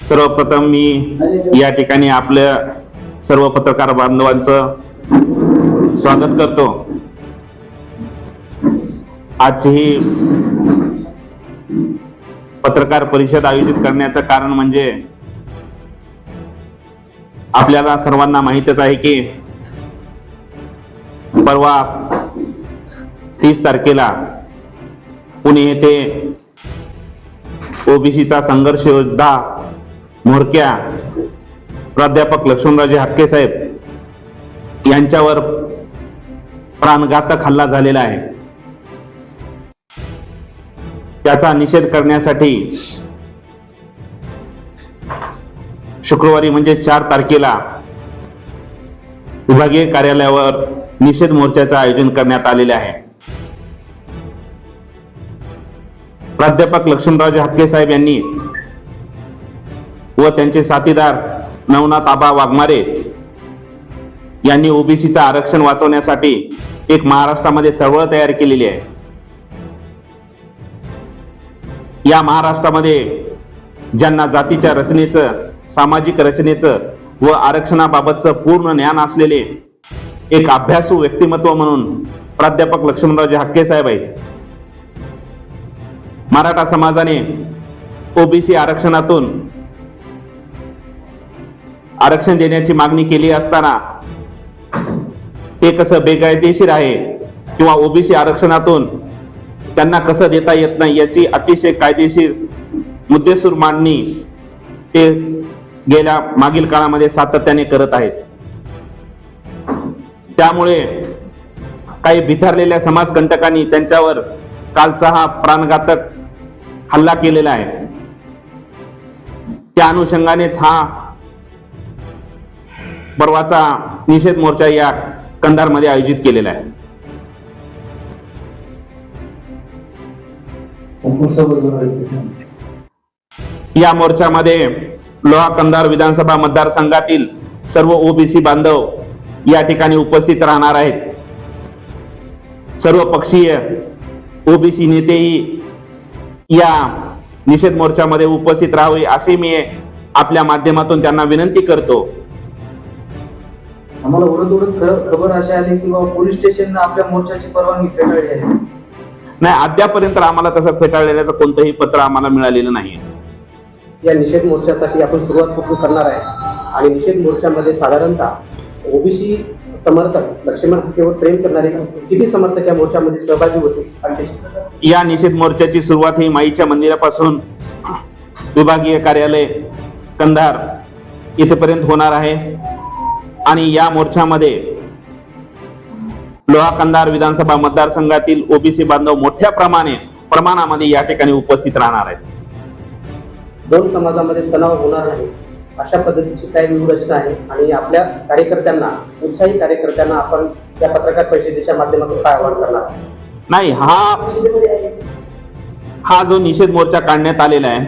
सर्वप्रथम मी या ठिकाणी आपल्या सर्व पत्रकार बांधवांचं स्वागत करतो. आजची ही पत्रकार परिषद आयोजित करण्याचं कारण म्हणजे आपल्याला सर्वांना माहितच आहे की परवा तीस तारखेला पुणे येथे ओबीसीचा संघर्ष योद्धा म्होरक्या प्राध्यापक लक्ष्मणराजे हक्के साहेब यांच्यावर प्राणघातक हल्ला झालेला आहे. त्याचा निषेध करण्यासाठी शुक्रवारी म्हणजे चार तारखेला विभागीय कार्यालयावर निषेध मोर्चाचं आयोजन करण्यात आलेले आहे. प्राध्यापक लक्ष्मणराजे हक्के साहेब यांनी व त्यांचे साथीदार नवनाथ आबा वाघमारे यांनी ओबीसीचं आरक्षण वाचवण्यासाठी एक महाराष्ट्रामध्ये चळवळ तयार केलेली आहे. या महाराष्ट्रामध्ये ज्यांना जातीच्या रचनेचं सामाजिक रचनेचं व आरक्षणाबाबतचं पूर्ण ज्ञान असलेले एक अभ्यासू व्यक्तिमत्व म्हणून प्राध्यापक लक्ष्मणराजे हक्के साहेब आहेत. मराठा समाजाने ओबीसी आरक्षणातून आरक्षण देण्याची मागणी केली असताना ते कसं बेकायदेशीर आहे किंवा ओबीसी आरक्षणातून त्यांना कसं देता येत नाही याची अतिशय कायदेशीर मुद्देसूर मांडणी ते गेल्या मागील काळामध्ये सातत्याने करत आहेत. त्यामुळे काही बिथरलेल्या समाजकंटकांनी त्यांच्यावर कालचा हा प्राणघातक हल्ला केलेला आहे. त्या अनुषंगानेच हा परवाचा निषेध मोर्चा या कंधारमध्ये आयोजित केलेला आहे. या मोर्चामध्ये लोहा कंधार विधानसभा मतदारसंघातील सर्व ओबीसी बांधव या ठिकाणी उपस्थित राहणार आहेत. सर्व पक्षीय ओबीसी नेतेही या निषेध मोर्चामध्ये उपस्थित राहावे असे मी आपल्या माध्यमातून त्यांना विनंती करतो. आम्हाला ओढत ओढत ख- खबर अशी आली की बाबा पोलीस स्टेशन आपल्या मोर्चाची परवानगी फेटाळली आहे. नाही अद्यापर्यंत आम्हाला तसं फेटाळलेल्याचं कोणतंही पत्र आम्हाला मिळालेलं नाही या निषेध मोर्चासाठी आपण सुरुवात कुठून करणार आहे. आणि निषेध मोर्चामध्ये साधारणतः ओबीसी समर्थक लक्ष्मण हक्केवर प्रेम करणारे किती समर्थक या मोर्चामध्ये सहभागी होते? या निषेध मोर्चाची सुरुवात ही माईच्या मंदिरापासून विभागीय कार्यालय कंधार इथेपर्यंत होणार आहे. आणि या मोर्चामध्ये लोहा कंधार विधानसभा मतदारसंघातील ओबीसी बांधव मोठ्या प्रमाणे प्रमाणामध्ये या ठिकाणी उपस्थित राहणार आहेत दोन समाजामध्ये तणाव होणार नाही अशा पद्धतीची काय व्यूहरचना आहे आणि आपल्या कार्यकर्त्यांना उत्साही कार्यकर्त्यांना आपण या पत्रकार परिषदेच्या माध्यमातून काय आवाहन करणार? नाही हा हा जो निषेध मोर्चा काढण्यात आलेला आहे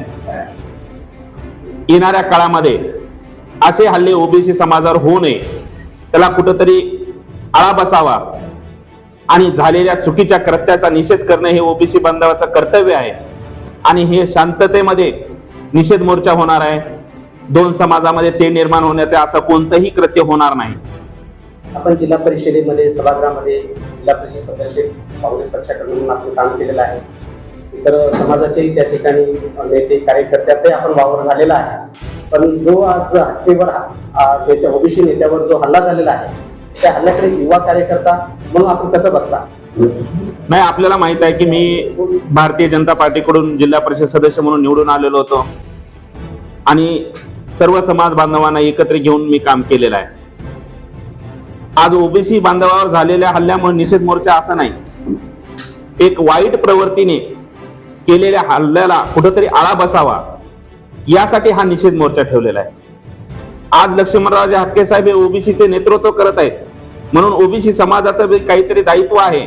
येणाऱ्या काळामध्ये असे हल्ले ओबीसी समाजावर होऊ नये. त्याला कुठंतरी आळा बसावा आणि झालेल्या चुकीच्या कृत्याचा निषेध करणं हे ओबीसी बांधवाचं कर्तव्य आहे. आणि हे शांततेमध्ये निषेध मोर्चा होणार आहे. दोन समाजामध्ये ते निर्माण होण्याचे असं कोणतंही कृत्य होणार नाही. आपण जिल्हा परिषदेमध्ये सभागृहामध्ये जिल्हा परिषद सदस्य काँग्रेस पक्षाकडून आपण काम केलेलं आहे. इतर समाजाचे त्या ठिकाणी नेते कार्यकर्त्यातही आपण वावर झालेला आहे. पण जो आज हत्येवर त्याच्या ओबीसी नेत्यावर जो हल्ला झालेला आहे त्या हल्ल्याकडे युवा कार्यकर्ता म्हणून आपण कसं बघता? नाही आपल्याला माहीत आहे की मी भारतीय जनता पार्टीकडून जिल्हा परिषद सदस्य म्हणून निवडून आलेलो होतो. आणि सर्व समाज बांधवांना एकत्र घेऊन मी काम केलेलं आहे. आज ओबीसी बांधवावर झालेल्या हल्ल्यामुळे निषेध मोर्चा असा नाही. एक वाईट प्रवृत्तीने केलेल्या हल्ल्याला कुठंतरी आळा बसावा. यासाठी हा निषेध मोर्चा ठेवलेला आहे. आज लक्ष्मणराजे हक्के साहेब हे ओबीसीचे नेतृत्व करत आहेत. म्हणून ओबीसी समाजाचं काहीतरी दायित्व आहे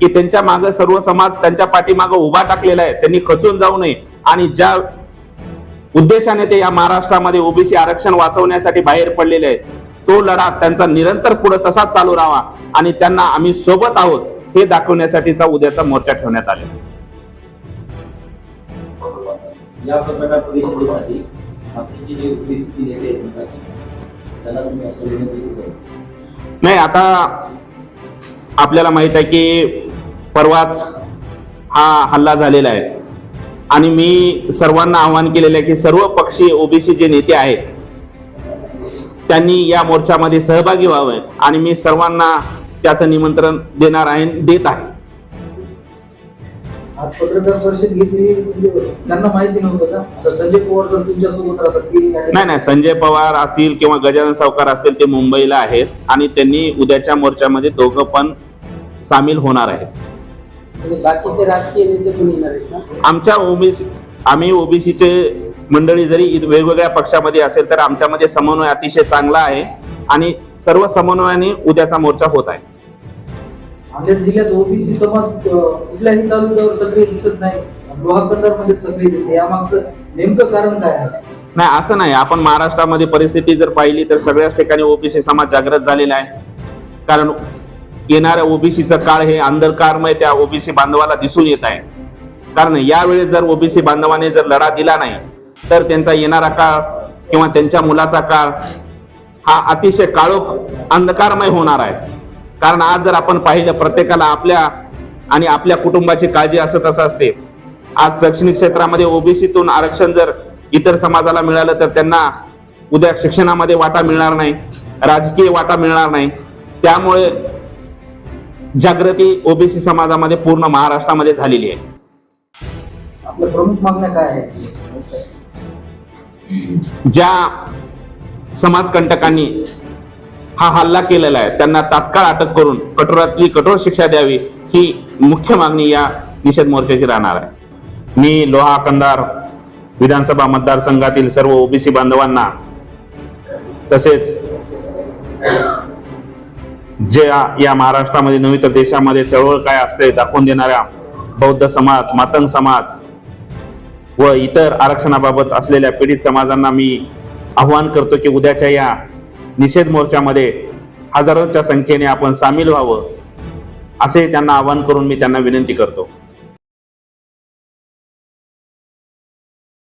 की त्यांच्या मागे सर्व समाज त्यांच्या पाठीमागे उभा टाकलेला आहे. त्यांनी खचून जाऊ नये. आणि ज्या उद्देशाने ते या महाराष्ट्रामध्ये ओबीसी आरक्षण वाचवण्यासाठी बाहेर पडलेले आहेत तो लढा त्यांचा निरंतर पुढे तसाच चालू राहावा आणि त्यांना आम्ही सोबत आहोत हे दाखवण्यासाठीचा उद्याचा मोर्चा ठेवण्यात आला आहे. या पत्रकार परिषदेसाठी आपली जी ओबीसी नेते आहेत त्याला तुम्ही असं विनंती नाही आता आपल्याला माहीत आहे की परवाच हा हल्ला झालेला आहे. आणि मी सर्वांना आवाहन केलेलं आहे की सर्व पक्षी ओबीसी जे नेते आहेत त्यांनी या मोर्चामध्ये सहभागी व्हावे आणि मी सर्वांना त्याचं निमंत्रण देणार आहे देत आहे. आज पत्रकार परिषद घेतली म्हणजे त्यांना माहिती नव्हतं का? आता संजय पवार सर तुमच्यासोबत राहतात नाही? नाही संजय पवार असतील किंवा गजानन सावकार असतील ते मुंबईला आहेत आणि त्यांनी उद्याच्या मोर्चामध्ये दोघं पण सामील होणार आहेत. म्हणजे बाकीचे राजकीय नेते येणार आहेत ना? आमच्या ओबीसी आम्ही ओबीसीचे मंडळी जरी इ- वेगवेगळ्या पक्षामध्ये असेल तर आमच्यामध्ये समन्वय अतिशय चांगला आहे आणि सर्व समन्वयाने उद्याचा मोर्चा होत आहे. आमच्या जिल्ह्यात ओबीसी समाज कुठल्याही तालुक्यावर सक्रिय दिसत नाही. लोहा मध्ये सक्रिय दिसते. यामागचं नेमकं कारण काय आहे? नाही असं नाही. आपण महाराष्ट्रामध्ये परिस्थिती जर पाहिली तर सगळ्याच ठिकाणी ओबीसी समाज जागृत झालेला आहे. कारण येणाऱ्या ओबीसीचं काळ हे अंधकारमय त्या ओबीसी बांधवाला दिसून येत आहे. कारण यावेळेस जर ओबीसी बांधवाने जर लढा दिला नाही तर त्यांचा येणारा काळ किंवा त्यांच्या मुलाचा काळ हा अतिशय काळोख अंधकारमय होणार आहे. कारण आज जर आपण पाहिलं प्रत्येकाला आपल्या आणि आपल्या कुटुंबाची काळजी असत असं असते. आज शैक्षणिक क्षेत्रामध्ये ओबीसीतून आरक्षण जर इतर समाजाला मिळालं तर त्यांना उद्या शिक्षणामध्ये वाटा मिळणार नाही राजकीय वाटा मिळणार नाही. त्यामुळे जागृती ओबीसी समाजामध्ये पूर्ण महाराष्ट्रामध्ये झालेली आहे. आपल्या प्रमुख मागण्या काय आहेत? ज्या समाजकंटकांनी हा हल्ला केलेला आहे. त्यांना तात्काळ अटक करून कठोरातली कठोर शिक्षा द्यावी ही मुख्य मागणी या निषेध मोर्चाची राहणार आहे. मी लोहा कंदार विधानसभा मतदारसंघातील सर्व ओबीसी बांधवांना तसेच जे या- महाराष्ट्रामध्ये नव्हे तर देशामध्ये चळवळ काय असते दाखवून देणाऱ्या बौद्ध समाज मातंग समाज व इतर आरक्षणाबाबत असलेल्या पीडित समाजांना मी आव्हान करतो की उद्याच्या या निषेध मोर्चामध्ये हजारोच्या संख्येने आपण सामील व्हावं असे त्यांना आवाहन करून मी त्यांना विनंती करतो.